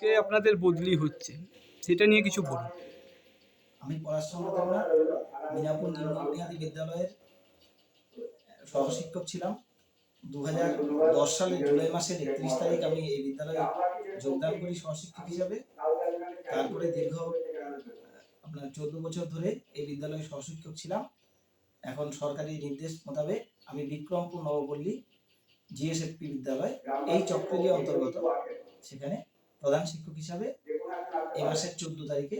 আজকে আপনাদের বদলি হচ্ছে, সেটা নিয়ে কিছু বলুন। আমি পড়াশোনা দেবনাথ মিনাপুর নিম্ন বিদ্যালয়ের সহশিক্ষক ছিলাম। দু হাজার দশ সালের জুলাই মাসের একত্রিশ তারিখ আমি এই বিদ্যালয়ে যোগদান করি সহশিক্ষক হিসাবে। তারপরে দীর্ঘ আপনার চোদ্দ বছর ধরে এই বিদ্যালয়ে সহশিক্ষক ছিলাম। এখন সরকারি নির্দেশ মোতাবেক আমি বিক্রমপুর নবপল্লী জিএসএফপি বিদ্যালয় এই চক্রেরই অন্তর্গত, সেখানে প্রধান শিক্ষক হিসাবে এই মাসের চোদ্দ তারিখে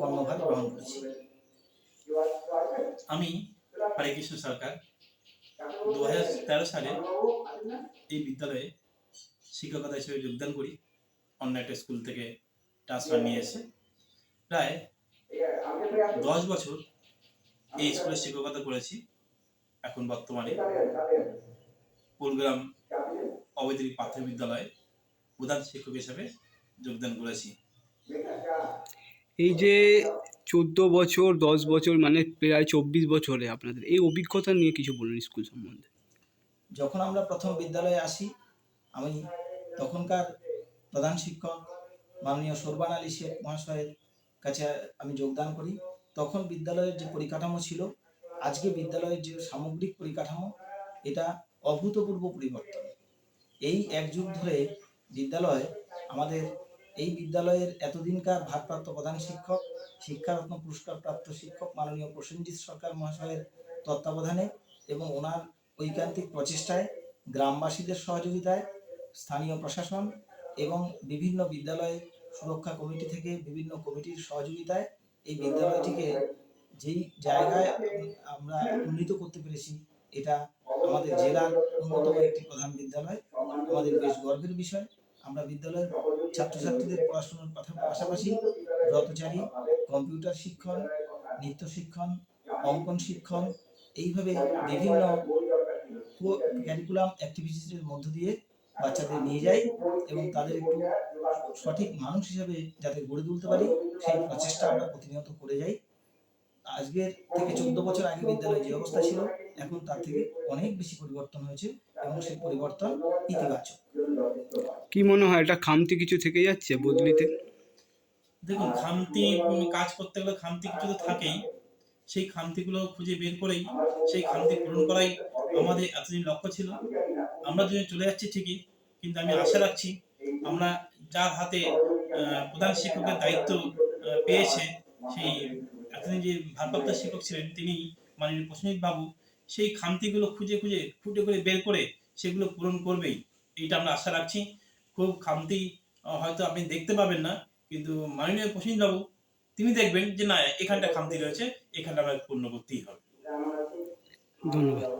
কর্মভার গ্রহণ করেছি। আমি হরেকৃষ্ণ সরকার দু হাজার তেরো সালে এই বিদ্যালয়ে শিক্ষকতা হিসেবে যোগদান করি। অন্য একটা স্কুল থেকে ট্রান্সফার নিয়ে এসে প্রায় দশ বছর এই স্কুলে শিক্ষকতা করেছি। এখন বর্তমানে কুলগ্রাম অবৈতনিক প্রাথমিক বিদ্যালয়ে প্রধান শিক্ষক হিসেবে যোগদান করেছি। এই যে চোদ্দ বছর দশ বছর মানে প্রায় চব্বিশ বছরে আপনাদের এই অভিজ্ঞতা নিয়ে কিছু বলুন স্কুল সম্বন্ধে। যখন আমরা প্রথম বিদ্যালয়ে আসি আমি তখনকার প্রধান শিক্ষক মাননীয় সোরবান আলী শেখ মহাশয়ের কাছে আমি যোগদান করি। তখন বিদ্যালয়ের যে পরিকাঠামো ছিল আজকে বিদ্যালয়ের যে সামগ্রিক পরিকাঠামো এটা অভূতপূর্ব পরিবর্তন। এই এক যুগ ধরে বিদ্যালয়, আমাদের এই বিদ্যালয়ের এতদিনকার ভারপ্রাপ্ত প্রধান শিক্ষক, শিক্ষারত্ন পুরস্কারপ্রাপ্ত শিক্ষক, মাননীয় প্রসেনজিৎ সরকার মহাশয়ের তত্ত্বাবধানে এবং ওনার ঐকান্তিক প্রচেষ্টায় গ্রামবাসীদের সহযোগিতায় স্থানীয় প্রশাসন এবং বিভিন্ন বিদ্যালয় সুরক্ষা কমিটি থেকে বিভিন্ন কমিটির সহযোগিতায় এই বিদ্যালয়টিকে যেই জায়গায় আমরা উন্নীত করতে পেরেছি, এটা আমাদের জেলার অন্যতম একটি প্রধান বিদ্যালয়। আমাদের বেশ গর্বের বিষয়। আমরা বিদ্যালয়ের ছাত্রছাত্রীদের পড়াশোনার পাশাপাশি ব্রতচারী কম্পিউটার শিক্ষণ, নৃত্য শিক্ষণ, অঙ্কন শিক্ষণ, এইভাবে বিভিন্ন ক্যারিকুলাম অ্যাক্টিভিটিসের মধ্য দিয়ে বাচ্চাদের নিয়ে যাই এবং তাদের একটু সঠিক মানুষ হিসাবে যাতে গড়ে তুলতে পারি, সেই প্রচেষ্টা আমরা প্রতিনিয়ত করে যাই। আজকের থেকে চোদ্দ বছর আগে বিদ্যালয়ে যে অবস্থা ছিল, এখন তার থেকে অনেক বেশি পরিবর্তন হয়েছে এবং সেই পরিবর্তন ইতিবাচক। কি মনে হয়, এটা খামতি কিছু থেকে যাচ্ছে বদলিতে? দেখুন, খামতি কাজ করতে গেলে খামতি কিছু তো থাকেই। সেই খামতিগুলো খুঁজে বের করেই, সেই খামতি পূরণ করাই আমাদের এতদিন লক্ষ্য ছিল। আমরা দুজন চলে যাচ্ছি ঠিকই, কিন্তু আমি আশা রাখছি আমরা যার হাতে প্রধান শিক্ষকের দায়িত্ব পেয়েছে, সেই এতদিন যে ভারপ্রাপ্ত শিক্ষক ছিলেন তিনি মাননীয় প্রসেনজিৎ বাবু সেই খামতিগুলো খুঁজে খুঁজে ফুটে করে বের করে সেগুলো পূরণ করবেই। এইটা আমরা আশা রাখছি। খুব খামতি হয়তো আপনি দেখতে পাবেন না, কিন্তু মাননীয় প্রশ্ন বাবু তিনি দেখবেন যে না, এখানটা খামতি রয়েছে, এখানটা আমরা পূর্ণ করতেই হবে। ধন্যবাদ।